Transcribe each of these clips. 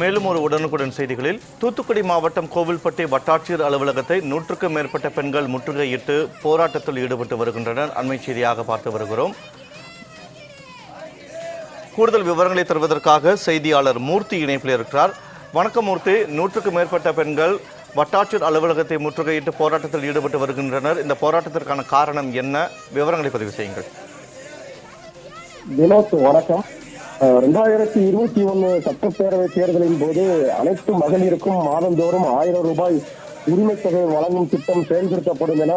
மேலும் ஒரு உடனுக்குடன் செய்திகளில் தூத்துக்குடி மாவட்டம் கோவில்பட்டி வட்டாட்சியர் அலுவலகத்தை நூற்றுக்கும் மேற்பட்ட பெண்கள் முற்றுகையிட்டு போராட்டத்தில் ஈடுபட்டு வருகின்றனர். அண்மை செய்தியாக பார்த்து வருகிறோம். கூடுதல் விவரங்களை தருவதற்காக செய்தியாளர் மூர்த்தி இணைப்பில் இருக்கிறார். வணக்கம் மூர்த்தி. நூற்றுக்கும் மேற்பட்ட பெண்கள் வட்டாட்சியர் அலுவலகத்தை முற்றுகையிட்டு போராட்டத்தில் ஈடுபட்டு வருகின்றனர். இந்த போராட்டத்திற்கான காரணம் என்ன? விவரங்களை பதிவு செய்யுங்கள். வினோத் வணக்கம். ரெண்டாயிரத்தி இருபத்தி ஒன்னு சட்டப்பேரவை தேர்தலின் போது அனைத்து மகளிருக்கும் மாதந்தோறும் ஆயிரம் ரூபாய் உரிமை தொகை வழங்கும் திட்டம் செயல்படுத்தப்படும் என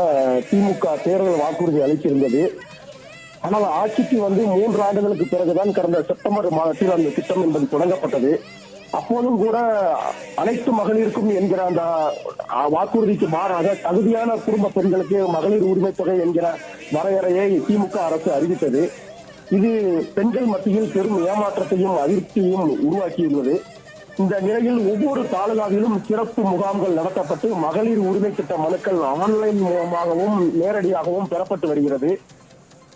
திமுக தேர்தல் வாக்குறுதி அளித்திருந்தது. ஆனால் ஆட்சிக்கு வந்து மூன்று ஆண்டுகளுக்கு பிறகுதான் கடந்த செப்டம்பர் மாதத்தில் அந்த திட்டம் என்பது தொடங்கப்பட்டது. அப்போதும் கூட அனைத்து மகளிருக்கும் என்கிற அந்த வாக்குறுதிக்கு மாறாக தகுதியான குடும்ப பெண்களுக்கு மகளிர் உரிமை தொகை என்கிற வரையறையை திமுக அரசு அறிவித்தது. இது பெண்கள் மத்தியில் பெரும் ஏமாற்றத்தையும் அதிருப்தியையும் உருவாக்கியுள்ளது. இந்த நிலையில் ஒவ்வொரு தாலுகாவிலும் சிறப்பு முகாம்கள் நடத்தப்பட்டு மகளிர் உரிமை திட்ட மனுக்கள் ஆன்லைன் மூலமாகவும் நேரடியாகவும் பெறப்பட்டு வருகிறது.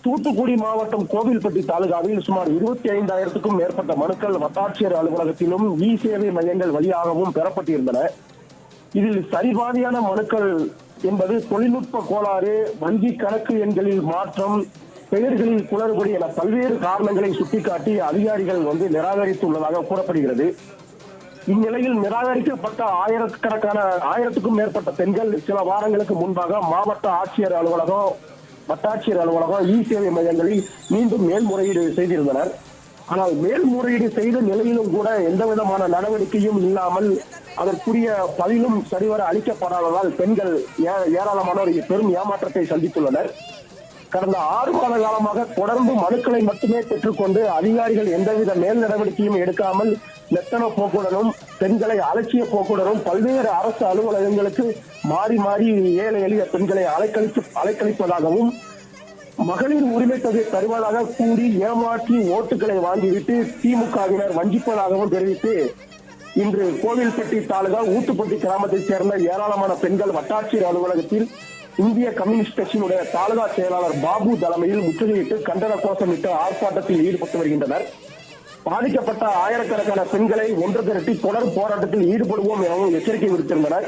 தூத்துக்குடி மாவட்டம் கோவில்பட்டி தாலுகாவில் சுமார் இருபத்தி ஐந்தாயிரத்துக்கும் மேற்பட்ட மனுக்கள் வட்டாட்சியர் அலுவலகத்திலும் இ சேவை மையங்கள் வழியாகவும் பெறப்பட்டிருந்தன. இதில் சரிபாதியான மனுக்கள் என்பது தொழில்நுட்ப கோளாறு வங்கி கணக்கு எண்களில் மாற்றம் பெயர்களில் குளறுபடி என பல்வேறு காரணங்களை சுட்டிக்காட்டி அதிகாரிகள் வந்து நிராகரித்துள்ளதாக கூறப்படுகிறது. இந்நிலையில் நிராகரிக்கப்பட்ட ஆயிரக்கணக்கான ஆயிரத்துக்கும் மேற்பட்ட பெண்கள் சில வாரங்களுக்கு முன்பாக மாவட்ட ஆட்சியர் அலுவலகம் வட்டாட்சியர் அலுவலகம் இ சேவை மையங்களில் மீண்டும் மேல்முறையீடு செய்திருந்தனர். ஆனால் மேல்முறையீடு செய்த நிலையிலும் கூட எந்த விதமான நடவடிக்கையும் இல்லாமல் அதற்குரிய பதிலும் சரிவர அளிக்கப்படாததால் பெண்கள் ஏ- ஏராளமானோர் பெரும் ஏமாற்றத்தை சந்தித்துள்ளனர். கடந்த ஆறு மாத காலமாக தொடர்ந்து மனுக்களை மட்டுமே பெற்றுக்கொண்டு அதிகாரிகள் எந்தவித மேல் நடவடிக்கையும் எடுக்காமல் மெத்தன போக்குடனும் பெண்களை அலட்சிய போக்குடனும் பல்வேறு அரசு அலுவலகங்களுக்கு மாறி மாறி ஏழை எளிய பெண்களை அலைக்கழித்து அலைக்கழிப்பதாகவும் மகளிர் உரிமை தொகை தருவதாக கூறி ஏமாற்றி ஓட்டுகளை வாங்கிவிட்டு திமுகவினர் வஞ்சிப்பதாகவும் தெரிவித்து இன்று கோவில்பட்டி தாலுகா ஊத்துப்பட்டி கிராமத்தைச் சேர்ந்த ஏராளமான பெண்கள் வட்டாட்சியர் அலுவலகத்தில் இந்திய கம்யூனிஸ்ட் கட்சியினுடைய தாலுகா செயலாளர் பாபு தலைமையில் முற்றுகையிட்டு கண்டன கோஷமிட்டு ஆர்ப்பாட்டத்தில் ஈடுபட்டு வருகின்றனர். பாதிக்கப்பட்ட ஆயிரக்கணக்கான பெண்களை ஒன்று திரட்டி தொடர் போராட்டத்தில் ஈடுபடுவோம் எனவும் எச்சரிக்கை விடுத்திருந்தனர்.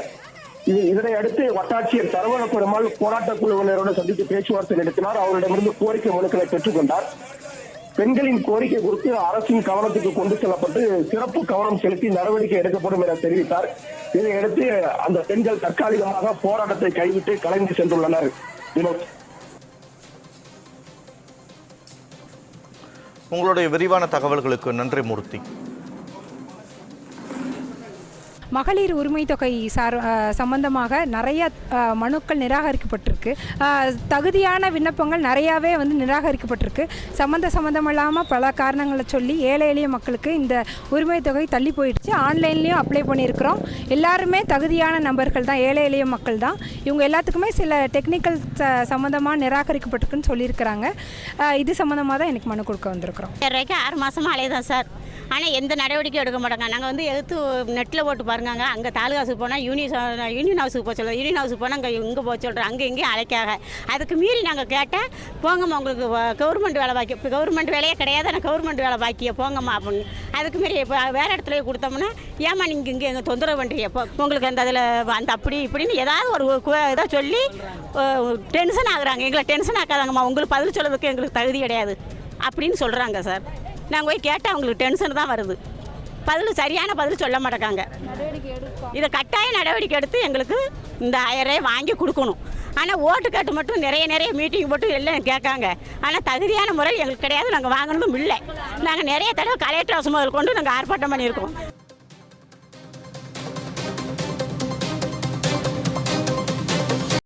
இது இதனை அடுத்து வட்டாட்சியர் சரவண பெருமாள் போராட்ட குழுவினருடன் சந்தித்து பேச்சுவார்த்தை நடத்தினார். அவரிடமிருந்து கோரிக்கை மனுக்களை பெற்றுக்கொண்டார். பெண்களின் கோரிக்கை குறித்து அரசின் கவனத்துக்கு கொண்டு செல்லப்பட்டு சிறப்பு கவனம் செலுத்தி நடவடிக்கை எடுக்கப்படும் என தெரிவித்தார். இதையடுத்து அந்த பெண்கள் தற்காலிகமாக போராட்டத்தை கைவிட்டு கலைந்து சென்றுள்ளனர். வினோத். உங்களுடைய விரிவான தகவல்களுக்கு நன்றி மூர்த்தி. மகளிர் உரிமை தொகை சார் சம்பந்தமாக நிறைய மனுக்கள் நிராகரிக்கப்பட்டிருக்கு. தகுதியான விண்ணப்பங்கள் நிறையாவே வந்து நிராகரிக்கப்பட்டிருக்கு. சம்மந்த சம்மந்தம் இல்லாமல் பல காரணங்களை சொல்லி ஏழை எளிய மக்களுக்கு இந்த உரிமை தொகை தள்ளி போயிடுச்சு. ஆன்லைன்லேயும் அப்ளை பண்ணியிருக்கிறோம். எல்லாருமே தகுதியான நபர்கள் தான் ஏழை எளிய மக்கள் தான். இவங்க எல்லாத்துக்குமே சில டெக்னிக்கல் ச சம்மந்தமாக நிராகரிக்கப்பட்டிருக்குன்னு சொல்லியிருக்கிறாங்க. இது சம்மந்தமாக தான் எனக்கு மனு கொடுக்க வந்திருக்கிறோம். ஆறு மாதமாக அலையதான் சார்? ஆனால் எந்த நடவடிக்கையும் எடுக்க மாட்டாங்க. நாங்கள் வந்து எடுத்து நெட்டில் போட்டு பாருங்க அங்கே தாலுகாசுக்கு போனால் யூனியன் யூனியன் ஹவுஸுக்கு போக சொல்கிறோம் யூனியன் ஹவுஸுக்கு போனால் அங்கே இங்கே போக சொல்கிறோம் அங்கே இங்கேயும் அழைக்காக. அதுக்கு மீறி நாங்கள் கேட்டால் போங்கம்மா உங்களுக்கு கவர்மெண்ட் வேலை பாக்கி இப்போ கவர்மெண்ட் வேலையே கிடையாது ஆனால் கவர்மெண்ட் வேலை பாக்கிய போங்கம்மா அப்படின்னு. அதுக்கு மீறி இப்போ வேறு இடத்துல கொடுத்தோம்னா ஏமா நீங்கள் இங்கே எங்கள் தொந்தரவு பண்ணுறீங்க இப்போ உங்களுக்கு அந்த அதில் அந்த அப்படி இப்படின்னு ஏதாவது ஒரு இதை சொல்லி டென்ஷன் ஆகுறாங்க. எங்களை டென்ஷன் ஆக்காதாங்கம்மா. உங்களுக்கு பதில் சொல்கிறதுக்கு எங்களுக்கு தகுதி கிடையாது. அப்படின்னு சொல்கிறாங்க சார். நாங்கள் போய் கேட்டால் அவங்களுக்கு டென்ஷன் தான் வருது. பதில் சரியான பதில் சொல்ல மாட்டேங்காங்க. இதை கட்டாய நடவடிக்கை எடுத்து எங்களுக்கு இந்த ஆயிரம் வாங்கி கொடுக்கணும். ஆனால் ஓட்டு கேட்டு மட்டும் நிறைய நிறைய மீட்டிங் போட்டு எல்லாம் கேட்காங்க. ஆனால் தகுதியான முறை எங்களுக்கு கிடையாது. நாங்கள் வாங்கணும் இல்லை. நாங்கள் நிறைய தடவை கலெக்டர் ஹவுஸ் முதல் கொண்டு நாங்கள் ஆர்ப்பாட்டம் பண்ணியிருக்கோம்.